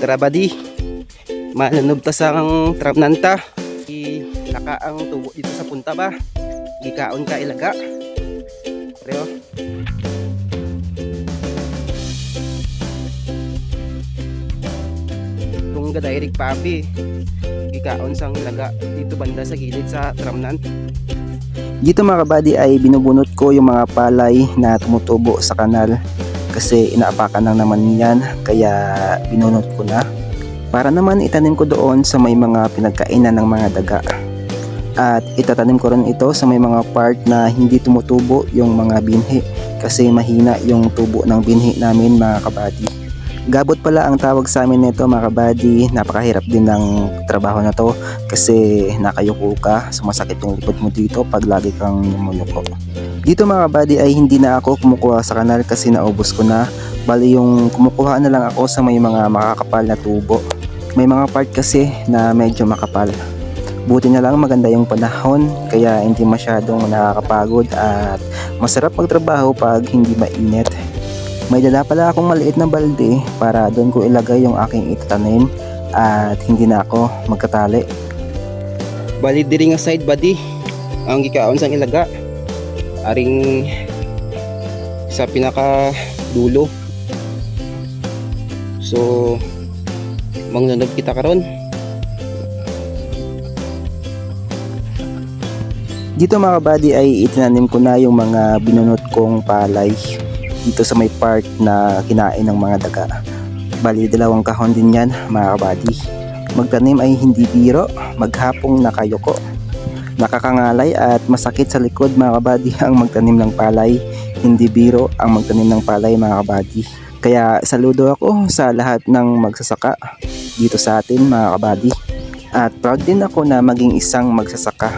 Tara badi. Manunod ta sa ang tramnanta. I naka ang tubo dito sa punta ba. Gikaon ka ilaga. Pero Kung direct papi. Gikaon sang ilaga dito banda sa gilid sa tramnan. Dito mga kabady ay binubunot ko yung mga palay na tumutubo sa kanal kasi inaapakan lang naman yan kaya binunot ko na. Para naman itanim ko doon sa may mga pinagkainan ng mga daga. At itatanim ko rin ito sa may mga part na hindi tumutubo yung mga binhi kasi mahina yung tubo ng binhi namin mga kabady gabot pala ang tawag sa amin nito mga kabady napakahirap din ng trabaho na to kasi nakayuko ka sumasakit yung likod mo dito pag lagi kang yumuyuko dito mga buddy ay hindi na ako kumukuha sa kanal kasi naubos ko na. Bali yung kumukuha na lang ako sa may mga makakapal na tubo. May mga part kasi na medyo makapal. Buti na lang maganda yung panahon kaya hindi masyadong nakakapagod at masarap magtrabaho pag hindi mainit. May dala pala akong maliit na balde para doon ko ilagay yung aking itatanim at hindi na ako magkatali. Bali diri nga side buddy. Ang gikaon sang ilaga. Aring sa pinaka dulo so mangnunod kita karon. Dito mga buddy ay itinanim ko na yung mga binunot kong palay dito sa may part na kinain ng mga daga bali dalawang kahon din yan mga buddy magtanim ay hindi biro maghapong nakayoko Nakakangalay at masakit sa likod mga kabady ang magtanim ng palay. Hindi biro ang magtanim ng palay mga kabady. Kaya saludo ako sa lahat ng magsasaka dito sa atin mga kabady. At proud din ako na maging isang magsasaka.